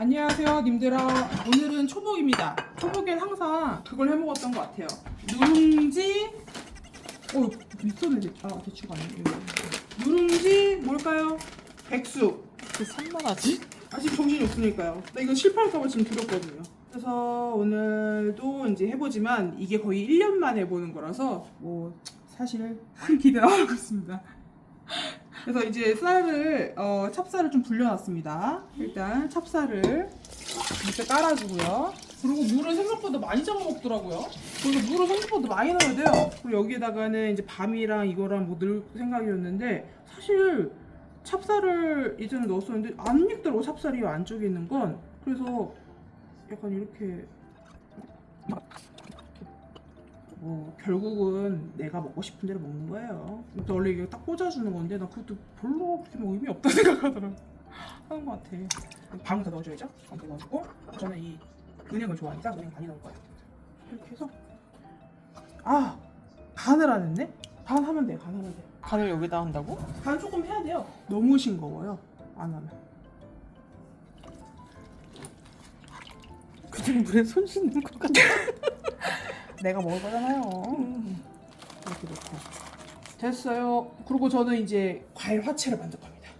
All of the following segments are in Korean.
안녕하세요, 님들아. 오늘은 초복입니다. 초복엔 항상 그걸 해 먹었던 것 같아요. 누룽지, 어, 밑선에 대, 아, 대추가 아니에요. 누룽지, 뭘까요? 백숙. 그 산만하지? 아직 정신이 없으니까요. 나 이거 실패할까봐 지금 두렵거든요. 그래서 오늘도 이제 해보지만 이게 거의 1년 만에 해보는 거라서 뭐 사실 큰 기대를 하고 있습니다. 그래서 이제 쌀을 어, 찹쌀을 좀 불려놨습니다. 일단 찹쌀을 밑에 깔아주고요. 그리고 물은 생각보다 많이 잡아 먹더라고요. 그래서 물을 생각보다 많이 넣어야 돼요. 그리고 여기에다가는 이제 밤이랑 이거랑 뭐 넣을 생각이었는데 사실 찹쌀을 예전에 넣었었는데 안 익더라고 찹쌀이 안쪽에 있는 건 그래서 약간 이렇게 뭐 결국은 내가 먹고 싶은 대로 먹는 거예요. 근데 원래 이게 딱 꽂아주는 건데 나 그것도 별로 그렇게 뭐 의미 없다 생각하더라고. 하는 것 같아. 반더 넣어줘야죠. 반더 넣어주고 저는 이 은행을 좋아하니까 은행 많이 넣을 거예요. 이렇게 해서 아 간을 안 했네? 간 하면 돼. 간 하면 돼. 간을 여기다 한다고? 간 조금 해야 돼요. 너무 싱거워요. 안 하면. 그냥 물에 손 씻는 것 같아. 내가 먹을 거잖아요. 이렇게 넣고. 됐어요. 그리고 저는 이제 과일 화채를 만들 겁니다.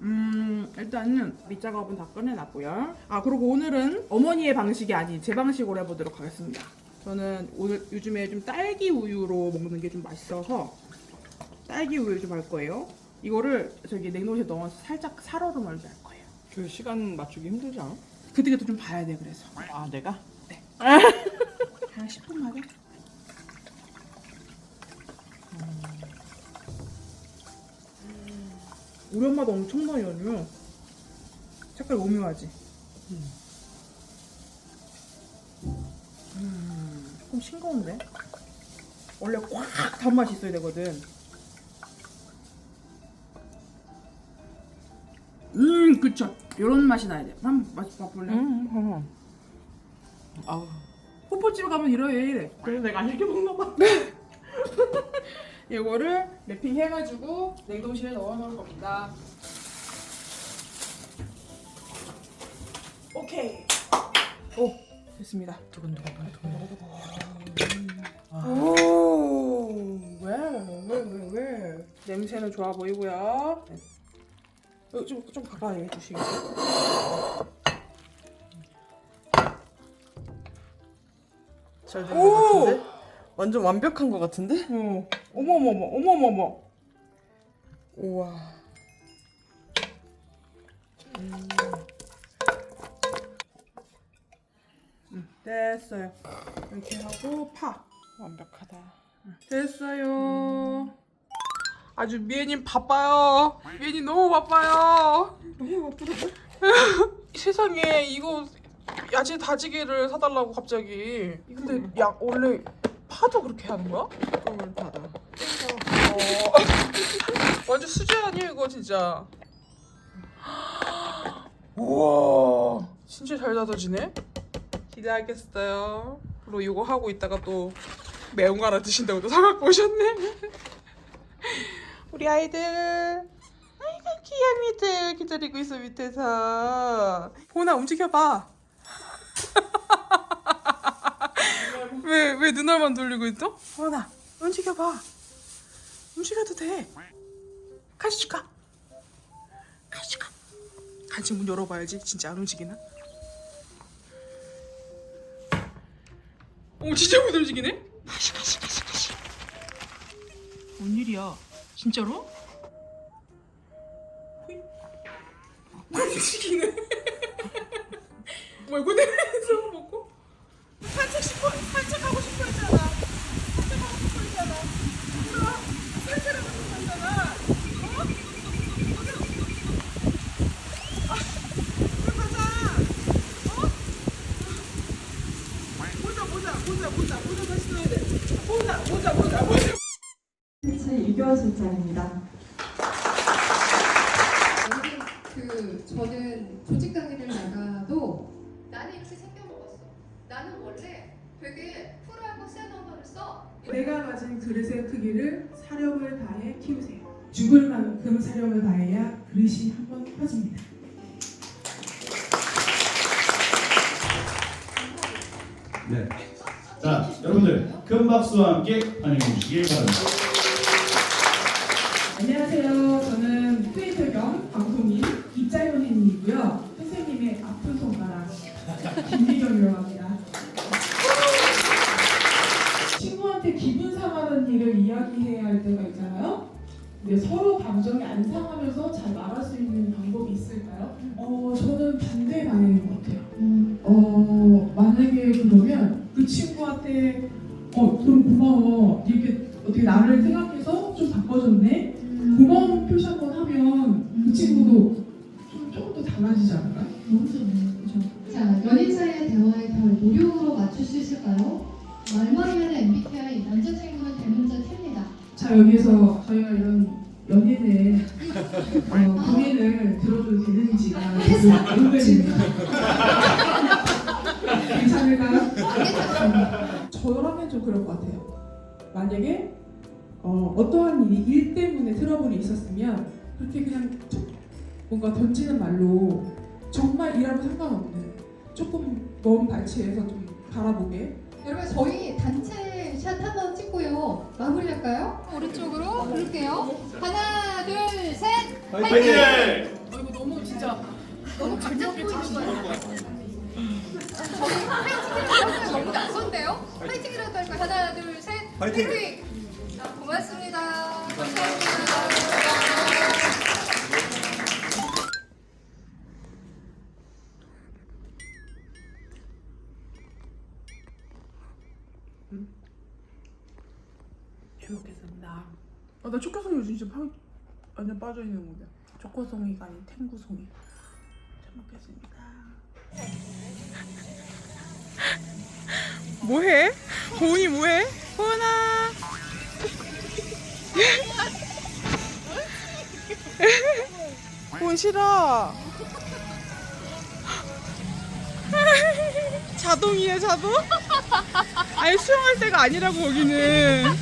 음, 일단은 밑작업은 다 꺼내놨고요. 아, 그리고 오늘은 어머니의 방식이 아닌 제 방식으로 해보도록 하겠습니다. 저는 오늘 요즘에 좀 딸기 우유로 먹는 게 좀 맛있어서 딸기 우유 좀 할 거예요. 이거를 저기 냉동실에 넣어서 살짝 살얼음을 할 거예요. 그 시간 맞추기 힘들지 않아? 그때그때 좀 봐야 돼, 그래서. 아 내가? 한 10분만에. 우리 엄마도 엄청 많이 넣어요. 색깔 오묘하지? 음, 조금 싱거운데? 원래 꽉 단맛이 있어야 되거든. 음, 그쵸. 이런 맛이 나야 돼. 한번 맛 봐볼래? 응. 아우. 호프집 가면 이래 이래. 그래서 내가 안 이렇게 먹나 봐. 이거를 랩핑 해가지고 냉동실에 넣어놓을 겁니다. 오케이. 오 됐습니다. 오왜왜왜 왜? 냄새는 좋아 보이고요. 어, 좀좀 가까이 해주시겠어요? 잘된 오! 것 같은데? 완전 완벽한 것 같은데? 어 어머머머 어머머머. 우와. 됐어요. 이렇게 하고 파. 완벽하다. 됐어요. 아주 미애님 바빠요. 미애님 너무 바빠요. 너무 바쁘다. 세상에 이거 야채 다지기를 사달라고 갑자기. 근데 야 원래 파도 그렇게 하는 거야? 꿈을 받아. 어. 완전 수제 아니야 이거 진짜. 우와 진짜 잘 다져지네. 기대하겠어요. 그리고 이거 하고 있다가 또 매운 거 하나 드신다고 또 사갖고 오셨네. 우리 아이들. 아이고 귀염이들 기다리고 있어 밑에서. 보나 움직여봐. 왜 왜 눈알만 돌리고 있어? 보나 움직여봐. 움직여도 돼. 같이 가. 같이 가. 같이 문 열어봐야지. 진짜 안 움직이나? 오 진짜 못 움직이네. 가시 가시 가시 가시. 뭔 일이야? 진짜로? 호이. 움직이네. 뭐야 고대에서 먹고 산책 싶어 산책하고 싶어 했잖아. 산책하고 싶어 했잖아. 얘들아, 산책하고 싶어 했잖아. 어? 아, 우리 가자. 어? 모자 모자 모자 모자 모자 다시 넣어야 돼. 모자 모자 모자 모자. 제 1개월 술자입니다. 크기를 사력을 다해 키우세요. 죽을 만큼 사력을 다해야 그릇이 한 번 커집니다. 네. 자, 여러분들 큰 박수와 함께 환영해 주시기 바랍니다. 안녕하세요. 저는 트위터 겸 방송인 입자연인이고요. 선생님의 아픈 손가락 김 근데 서로 감정이 안 상하면서 잘 말할 수 있는 방법이 있을까요? 어, 저는 반대 방향인 것 같아요. 어, 만약에 그러면 그 친구한테 어, 너무 고마워. 이렇게 어떻게 나를 생각해서 좀 바꿔줬네. 고마운 표시 한 번 하면 그 친구도 좀 조금 더 달라지지 않을까요? 너무 좋네요. 그죠? 자, 연인 사이의 대화에 별 노력으로 맞출 수 있을까요? 말만이 하는 MBTI 남자친구는 대문자 T입니다. 자 여기서 되는지가 궁금해집니다. 괜찮을까요? 저라면 좀 그럴 것 같아요. 만약에 어, 어떠한 일이 일 때문에 트러블이 있었으면 그렇게 그냥 툭 뭔가 던지는 말로 정말 일하고 상관없는 조금 먼 발치에서 좀 바라보게 여러분 저희 단체 샷 한번 찍고요. 마무리할까요? 오른쪽으로 부를게요. 하나, 둘, 셋. 파이팅! 이거 너무 진짜 너무 각자 보이는 거예요. 파이팅이라고 너무 낯선데요? 파이팅이라도 할까요? 하나, 둘, 셋. 파이팅! 자, 고맙습니다. 감사합니다. 잘 먹겠습니다. 아, 나 초코송이 요즘 진짜 파, 완전 빠져있는 거야. 초코송이가 아닌 탱구송이. 잘 먹겠습니다. 뭐해? 고은이 뭐해? 고은아. 고은 싫어. 자동이야 자동? 아니 수영할 때가 아니라고 여기는.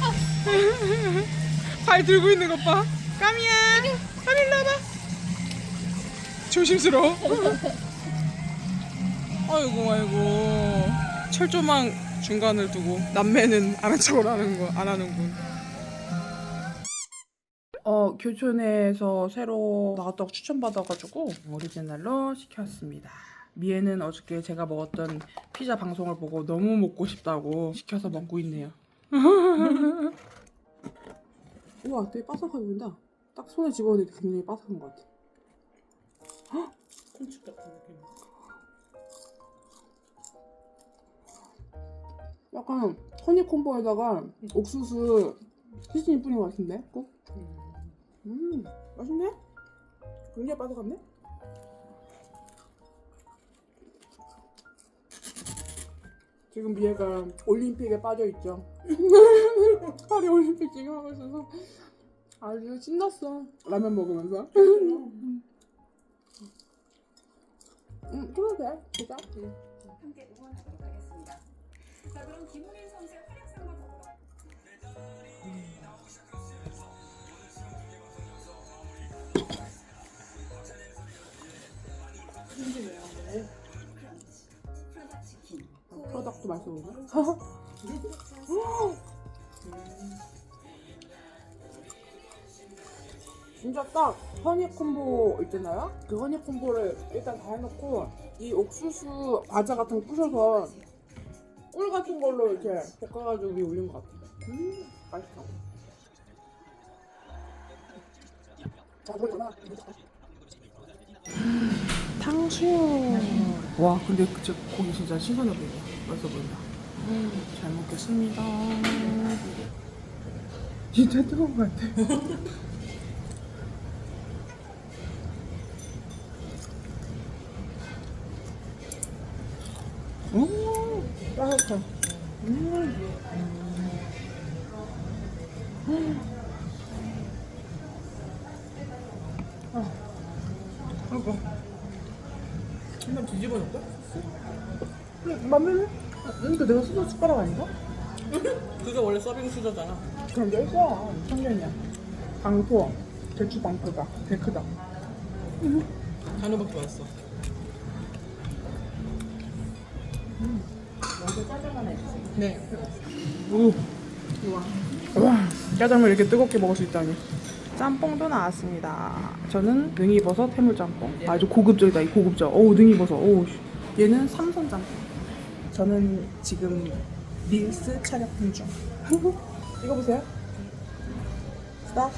발 들고 있는 것 봐. 까미야. 까미 일로 와봐. 조심스러워. 아이고 아이고. 철조망 중간을 두고 남매는 아는 척을 하는 거안 하는군. 어 교촌에서 새로 나왔다고 추천받아가지고 오리지널로 시켰습니다. 미애는 어저께 제가 먹었던 피자 방송을 보고 너무 먹고 싶다고 시켜서 먹고 있네요. 우와 되게 바삭하게 보인다 딱 손에 집어넣으니까 굉장히 바삭한 것 같아 헉! 콘칩 같은 느낌 약간 허니콤보에다가 옥수수 시즈닝 뿌린 것 같은데? 꼭? 음. 맛있네? 굉장히 바삭한데? 지금 미애가 올림픽에 빠져있죠. 파리 올림픽 지금 하고 있어서 아주 신났어. 라면 먹으면서 음 그래도 돼 진짜? 응. 함께 응원하도록 하겠습니다. 자, 그럼 김우린 선수의 활약상과 더불어 프라다 치킨, 보 진짜 딱 허니 콤보 있잖아요? 그 허니 콤보를 일단 다 해놓고 이 옥수수 과자 같은 거 부셔서 꿀 같은 걸로 이렇게 볶아가지고 위에 올린 것 같아 음 맛있어 탕수육. 와 근데 그저 고기 진짜 신선해 보인다. 맛있어 보인다. 잘 먹겠습니다. 진짜 뜨거운 것 같아 따뜻해 음. 아. 아이고 한번 뒤집어 놓을까? 맘에는? 이거 내가 쓰던 숟가락 아닌가? 그게 원래 서빙 수저잖아. 그럼 게 있어 청년이야 방토 대추 방토다 되게 크다 단어밖에 왔어. 네. 우. 와, 짜장면 이렇게 뜨겁게 먹을 수 있다니. 짬뽕도 나왔습니다. 저는 능이버섯 해물짬뽕. 아주 고급적이다, 이 고급적. 어우, 능이버섯. 씨. 얘는 삼선 짬뽕. 저는 지금 릴스 촬영 중. 이거 보세요. 스탑.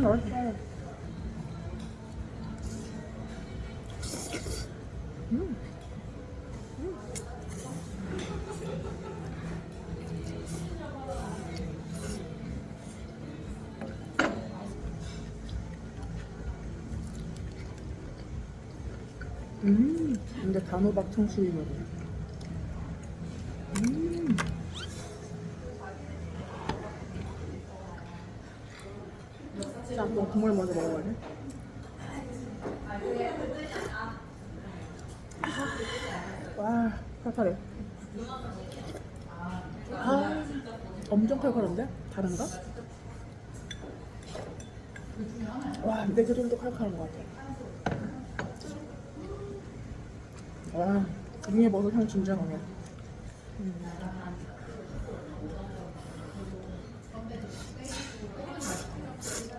맛있어. 음, 근데 단호박 청수이거든. 음. 짬뽕 국물 먼저 먹어봐야 돼. 와, 칼칼해. 아, 엄청 칼칼한데? 다른가? 와, 근데 그 정도 칼칼한 것 같아. 와, 등에 버섯 향 진짜 강해.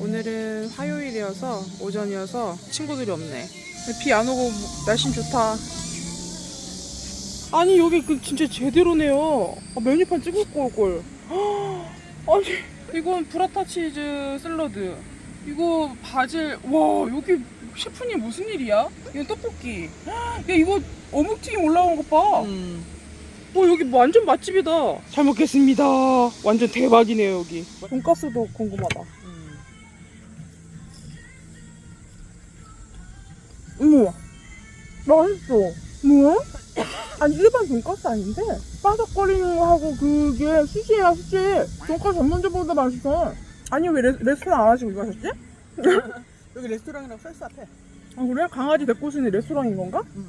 오늘은 화요일이어서 오전이어서 친구들이 없네. 비 안 오고 날씨 좋다. 아니 여기 그 진짜 제대로네요. 아, 메뉴판 찍을 걸 걸. 아니 이건 브라타 치즈 샐러드. 이거 바질. 와 여기 셰프님 무슨 일이야? 이건 떡볶이. 야 이거 어묵튀김 올라온 것 봐. 음. 어 여기 완전 맛집이다. 잘 먹겠습니다. 완전 대박이네요 여기. 돈가스도 궁금하다. 어머, 맛있어. 뭐야? 아니 일반 돈가스 아닌데 바삭거리는 거하고 그게 수지야 수지. 돈가스 전문점보다 맛있어. 아니 왜 레, 레스토랑 안 하시고 이거 하셨지? 여기 레스토랑이라고 써있어 앞에. 아 그래? 강아지 데리고 오시는 레스토랑인 건가? 음.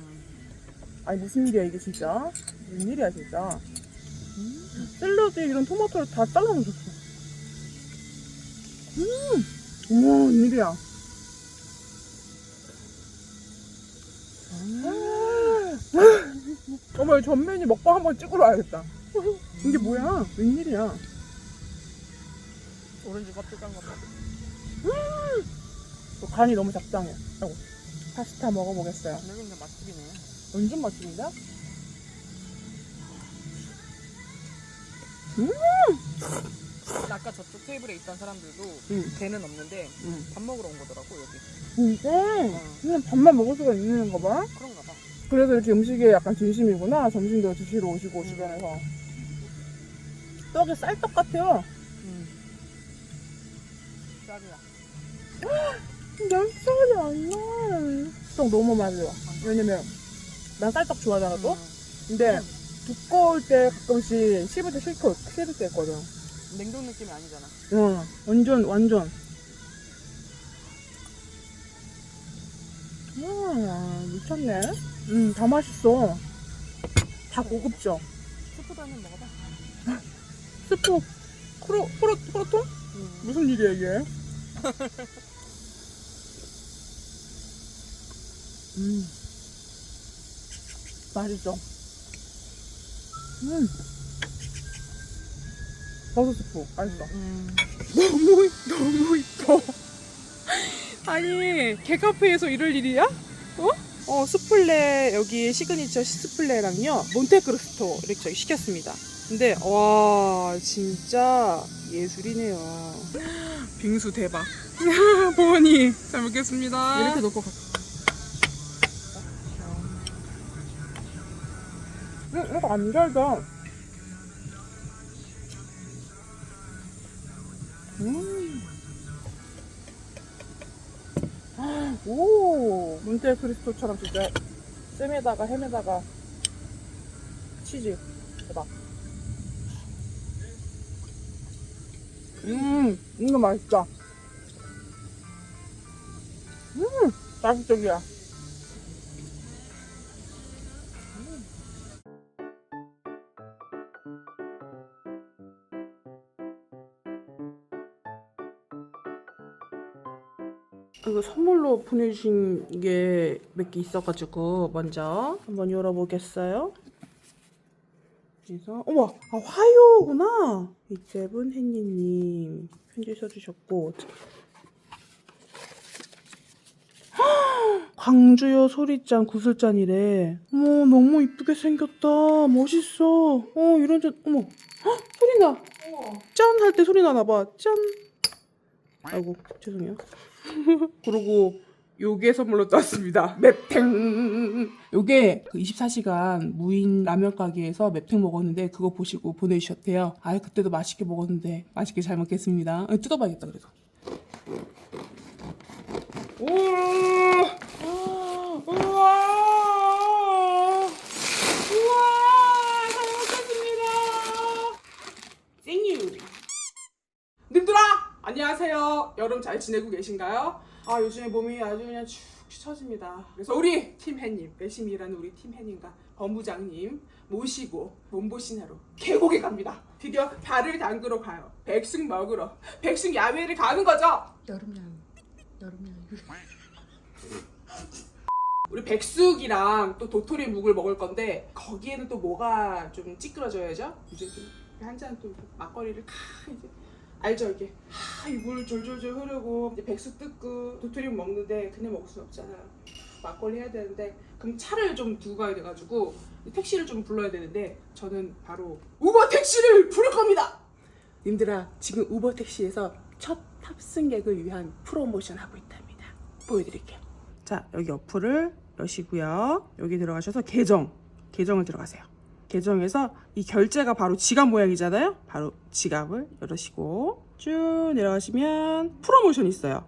아니 무슨 일이야 이게 진짜? 웬일이야 진짜? 샐러드에 이런 토마토를 다 잘라놓으셨어. 음, 우와 웬일이야? 어머 전면이 먹방 한번 찍으러 와야겠다. 이게 뭐야? 웬일이야? 오렌지 껍질 깐거 봐. 또 간이 너무 적당해. 아이고, 파스타 먹어보겠어요. 그냥 맛집이네. 완전 맛있는데? 아까 저쪽 테이블에 있던 사람들도 응. 배는 없는데 응. 밥 먹으러 온 거더라고 여기. 진짜? 그냥 밥만 먹을 수가 있는 거 봐? 그런가 봐. 그래서 이렇게 음식에 약간 진심이구나. 점심도 드시러 오시고 주변에서. 떡이 쌀떡 같아요. 음. 난 쌀이 안 나. 떡 너무 맛있어. 왜냐면 난 쌀떡 좋아하잖아 또. 음. 근데 두꺼울 때 가끔씩 씹을 때 싫고 싫을 때 있거든. 냉동 느낌이 아니잖아. 응, 완전 완전. 음, 미쳤네. 음, 다 맛있어. 다 고급져. 스프도 한입 먹어봐. 스프 프로 프로 프로톤? 음. 무슨 일이야 이게? 음, 맛있어. 음, 버섯 스프 맛있어. 음. 너무 너무 이뻐. 아니 개카페에서 이럴 일이야? 어? 어 스플레 여기 시그니처 스플레랑요 몬테크리스토 이렇게 저희 시켰습니다. 근데 와 진짜 예술이네요. 빙수 대박. 보니 잘 먹겠습니다. 이렇게 놓고 가. 응, 이거 안 달다. 음. 오, 몬테 크리스토처럼 진짜 쌤에다가 햄에다가 치즈 대박. 음, 이거 맛있다. 음, 자극적이야. 이거 선물로 보내주신 게 몇 개 있어가지고 먼저 한번 열어보겠어요. 그래서 어머 아 화요구나! 이재분 햇니님 편지 써주셨고. 헉! 광주요 소리잔 구슬잔이래. 어머 너무 이쁘게 생겼다. 멋있어. 어 이런 잔 어머 헉! 소리 나 짠 할 때 소리 나나 봐 짠! 아이고 죄송해요 그리고 요게 선물로 떴습니다. 맵탱. 요게 그 24시간 무인 라면 가게에서 맵탱 먹었는데 그거 보시고 보내주셨대요. 아 그때도 맛있게 먹었는데 맛있게 잘 먹겠습니다. 어, 뜯어봐야겠다. 우와. 우와. 우와. 잘 먹겠습니다. 생유. 님들아 안녕하세요. 여름 잘 지내고 계신가요? 아 요즘에 몸이 아주 그냥 축 처집니다. 그래서 우리 팀 햇님 열심히 일하는 우리 팀 햇님과 본부장님 모시고 몸보신하러 계곡에 갑니다. 드디어 발을 담그러 가요. 백숙 먹으러 백숙 야외를 가는 거죠. 여름양 여름양 우리 백숙이랑 또 도토리 묵을 먹을 건데 거기에는 또 뭐가 좀 찌그러져야죠? 이제 한잔 또 막걸리를 카 이제 알죠 이게 하이물 졸졸졸 흐르고 이제 백숙 뜯고 도토리 묵 먹는데 그냥 먹을 순 없잖아요. 막걸리 해야 되는데 그럼 차를 좀 두고 가야 돼가지고 택시를 좀 불러야 되는데 저는 바로 우버 택시를 부를 겁니다. 님들아 지금 우버 택시에서 첫 탑승객을 위한 프로모션 하고 있답니다. 보여드릴게요. 자 여기 어플을 여시고요. 여기 들어가셔서 계정 계정을 들어가세요. 계정에서 이 결제가 바로 지갑 모양이잖아요. 바로 지갑을 열으시고 쭉 내려가시면 프로모션 있어요.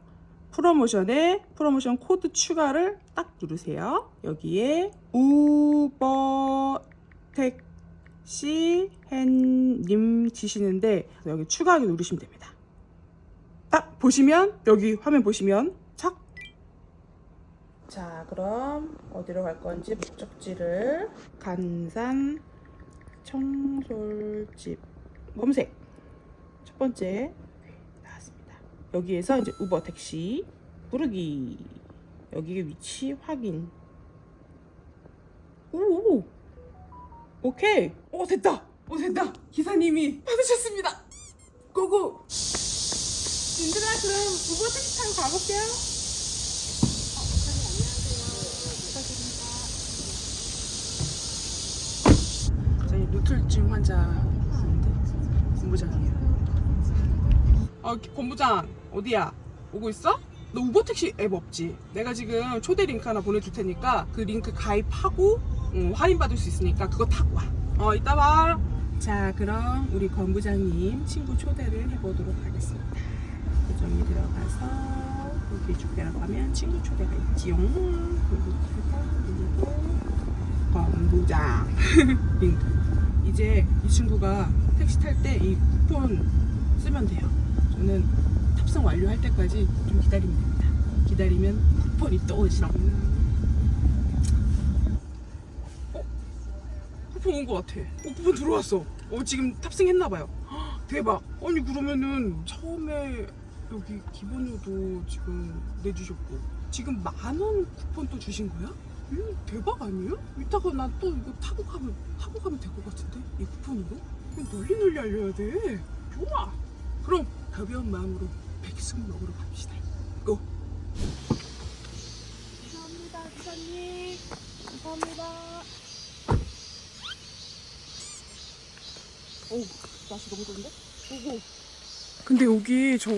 프로모션에 프로모션 코드 추가를 딱 누르세요. 여기에 우버 택시 햇님 지시는데 여기 추가하기 누르시면 됩니다. 딱 보시면 여기 화면 보시면 착. 자 그럼 어디로 갈 건지 목적지를 간산 청솔집 검색. 첫 번째 나왔습니다. 여기에서 이제 우버 택시 부르기. 여기 위치 확인. 오 오케이. 오 됐다. 오 됐다. 기사님이 받으셨습니다. 고고. 님들아 그럼 우버 택시 타고 가볼게요 저희 노출증 환자인데 본부장이에요. 아 본부장 어디야? 오고 있어? 너 우버 택시 앱 없지? 내가 지금 초대 링크 하나 보내줄 테니까 그 링크 가입하고 음, 할인 받을 수 있으니까 그거 타고 와. 어 이따 봐. 자 그럼 우리 권부장님 친구 초대를 해보도록 하겠습니다. 계정에 들어가서 여기 초대라고 하면 친구 초대가 있지요. 그리고 권부장 링크. 이제 이 친구가 택시 탈 때 이 쿠폰 쓰면 돼요. 저는 탑승 완료할 때까지 좀 기다리면 됩니다. 기다리면 쿠폰이 떠오지라. 어? 쿠폰 온 것 같아. 어, 쿠폰 들어왔어. 어, 지금 탑승했나봐요. 대박. 아니, 그러면은 처음에 여기 기본료도 지금 내주셨고, 지금 만 원 쿠폰 또 주신 거야? 음, 대박 아니에요? 이따가 난 또 이거 타고 가면 타고 가면 될 것 같은데 이 쿠폰으로? 널리 널리 알려야 돼. 좋아. 그럼 가벼운 마음으로 백숙 먹으러 갑시다. 고. 감사합니다, 기사님. 감사합니다. 오, 날씨 너무 좋은데? 오고. 근데 여기 저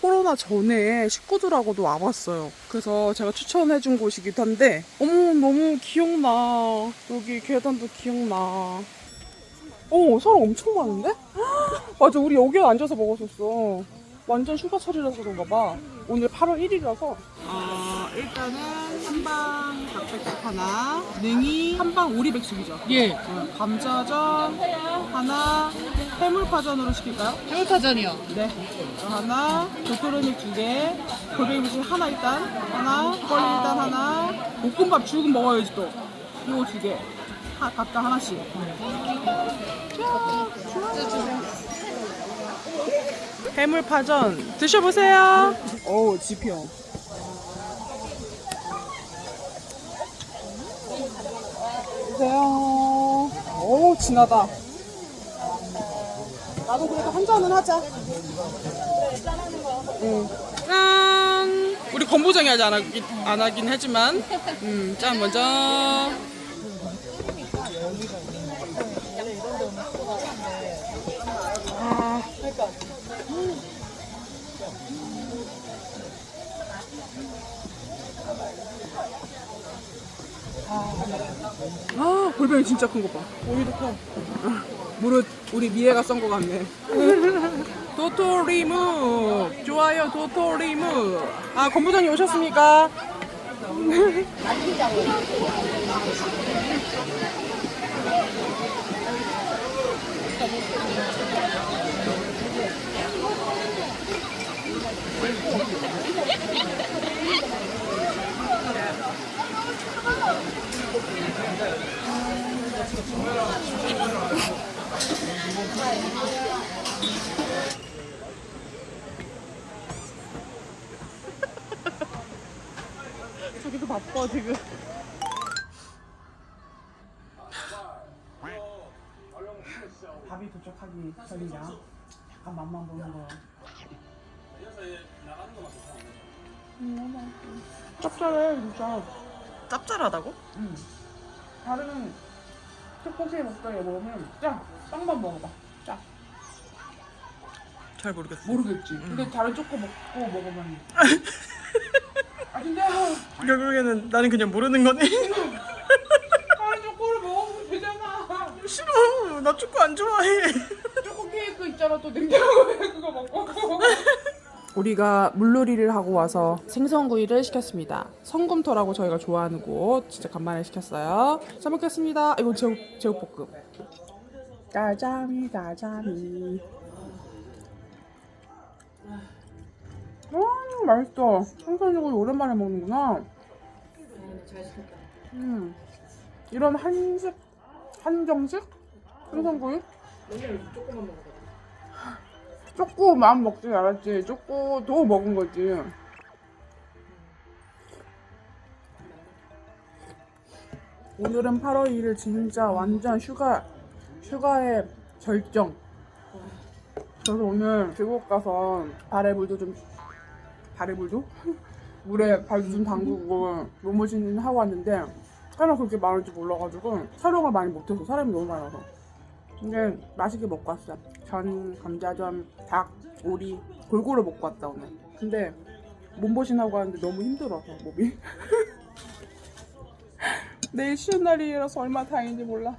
코로나 전에 식구들하고도 와봤어요. 그래서 제가 추천해준 곳이기도 한데, 어머, 너무 기억나. 여기 계단도 기억나. 어, 사람 엄청 많은데? 맞아, 우리 여기 앉아서 먹었었어. 완전 휴가철이라서 그런가 봐. 오늘 8월 1일이라서. 어, 일단은 한방 닭백숙 하나, 능이 한방 오리백숙이죠. 예. 어, 감자전 하나, 해물파전으로 시킬까요? 해물파전이요. 네. 하나, 도토리묵 두 개, 골뱅이무침 하나 일단, 하나, 뻘리 일단 하나, 볶음밥 죽은 먹어야지 또. 이거 두 개. 하, 각각 하나씩. 해물파전 드셔보세요. 오, 지표. 보세요. 오, 진하다. 나도 그래도 한 잔은 하자. 응. 짠! 우리 건보장이 아직 안 하긴, 안 하긴 하지만, 음, 짠 먼저. 아, 아, 골뱅이 진짜 큰 거 봐. 오이도 커. 아, 무릇 우리 미애가 썬 거 같네. 도토리묵 좋아요 도토리묵. 아 건부장님 오셨습니까? 저기도 바빠 지금. 밥이 도착하기 전이야. 약간 맛만 보는 거야. 짭짤해 진짜. 짭짤하다고? 응. 다른 떡볶이 먹다가 먹으면 짜. 빵만 먹어봐. 짜. 잘 모르겠어. 모르겠지. 근데 다른 초코 먹고 먹으면. 아 진짜 결국에는 나는 그냥 모르는 거네. 다른 초코를 먹으면 되잖아. 싫어. 나 축구 안 좋아해. 초코 케이크 있잖아 또 냉장고에 그거 먹고 우리가 물놀이를 하고 와서 생선구이를 시켰습니다 성금토라고 저희가 좋아하는 곳 진짜 간만에 시켰어요 잘 먹겠습니다 이거 제육, 제육볶음 짜장이 짜장이 음 맛있어 생선구이 오랜만에 먹는구나 음 이런 한식 한정식 생선구이 쪼꼬만 먹지 알았지? 쪼꼬도 먹은 거지. 오늘은 8월 1일 진짜 완전 휴가 휴가의 절정. 그래서 오늘 계곡 가서 발에 물도 좀 발에 물도 물에 발도 좀 담그고 몸보신 하고 왔는데 사람 그렇게 많을 줄 몰라가지고 촬영을 많이 못해서 사람이 너무 많아서. 근데 맛있게 먹고 왔어. 전, 감자전, 닭, 오리 골고루 먹고 왔다 오늘. 근데 몸보신하고 왔는데 너무 힘들어서 몸이. 내일 쉬는 날이라서 얼마나 다행인지 몰라.